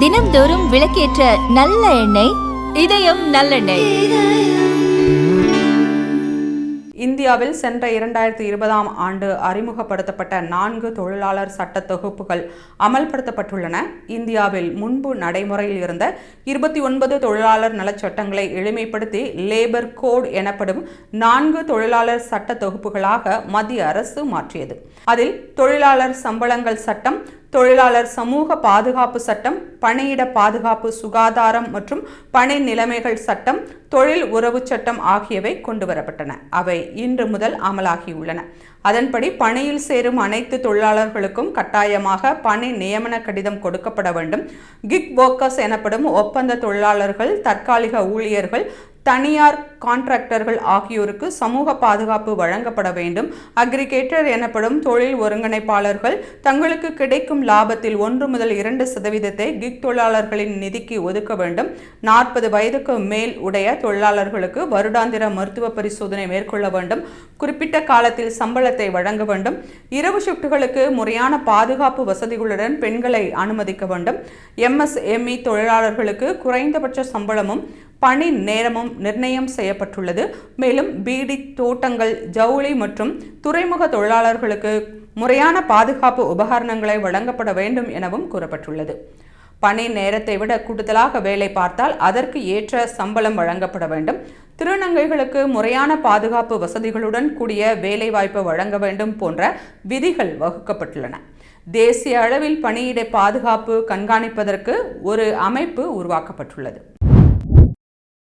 தினம்தோறும் விளக்கேற்ற நல்ல எண்ணெய் இதயம் நல்லெண்ணெய். இந்தியாவில் சென்ற இரண்டாயிரத்தி இருபதாம் ஆண்டு அறிமுகப்படுத்தப்பட்ட நான்கு தொழிலாளர் சட்ட தொகுப்புகள் அமல்படுத்தப்பட்டுள்ளன. இந்தியாவில் முன்பு நடைமுறையில் இருந்த இருபத்தி ஒன்பது தொழிலாளர் நலச்சட்டங்களை எளிமைப்படுத்தி லேபர் கோட் எனப்படும் நான்கு தொழிலாளர் சட்ட தொகுப்புகளாக மத்திய அரசு மாற்றியது. அதில் தொழிலாளர் சம்பளங்கள் சட்டம் தொழிலாளர் சமூக பாதுகாப்பு சட்டம் பணியிட பாதுகாப்பு சுகாதாரம் மற்றும் பணி நிலைமைகள் சட்டம் தொழில் உறவு சட்டம் ஆகியவை கொண்டுவரப்பட்டன. அவை இன்று முதல் அமலாகியுள்ளன. அதன்படி பணியில் சேரும் அனைத்து தொழிலாளர்களுக்கும் கட்டாயமாக பணி நியமன கடிதம் கொடுக்கப்பட வேண்டும். கிக் ஒர்க்கர்ஸ் எனப்படும் ஒப்பந்த தொழிலாளர்கள் தற்காலிக ஊழியர்கள் தனியார் கான்ட்ராக்டர்கள் ஆகியோருக்கு சமூக பாதுகாப்பு வழங்கப்பட வேண்டும். அக்ரிகேட்டர் எனப்படும் தொழில் ஒருங்கிணைப்பாளர்கள் தங்களுக்கு கிடைக்கும் லாபத்தில் ஒன்று முதல் இரண்டு சதவீதத்தை கிக் தொழிலாளர்களின் நிதிக்கு ஒதுக்க வேண்டும். நாற்பது வயதுக்கு மேல் உடைய தொழிலாளர்களுக்கு வருடாந்திர மருத்துவ பரிசோதனை மேற்கொள்ள வேண்டும். குறிப்பிட்ட காலத்தில் சம்பளத்தை வழங்க வேண்டும். இரவு ஷிப்டுகளுக்கு முறையான பாதுகாப்பு வசதிகளுடன் பெண்களை அனுமதிக்க வேண்டும். எம்எஸ்எம்இ தொழிலாளர்களுக்கு குறைந்தபட்ச சம்பளமும் பணி நேரமும் நிர்ணயம் செய்யப்பட்டுள்ளது. மேலும் பீடி தோட்டங்கள் ஜவுளி மற்றும் துறைமுக தொழிலாளர்களுக்கு முறையான பாதுகாப்பு உபகரணங்களை வழங்கப்பட வேண்டும் எனவும் கூறப்பட்டுள்ளது. பணி நேரத்தை விட கூடுதலாக வேலை பார்த்தால் அதற்கு ஏற்ற சம்பளம் வழங்கப்பட வேண்டும். திருநங்கைகளுக்கு முறையான பாதுகாப்பு வசதிகளுடன் கூடிய வேலைவாய்ப்பு வழங்க வேண்டும் போன்ற விதிகள் வகுக்கப்பட்டுள்ளன. தேசிய அளவில் பணியிட பாதுகாப்பு கண்காணிப்பதற்கு ஒரு அமைப்பு உருவாக்கப்பட்டுள்ளது.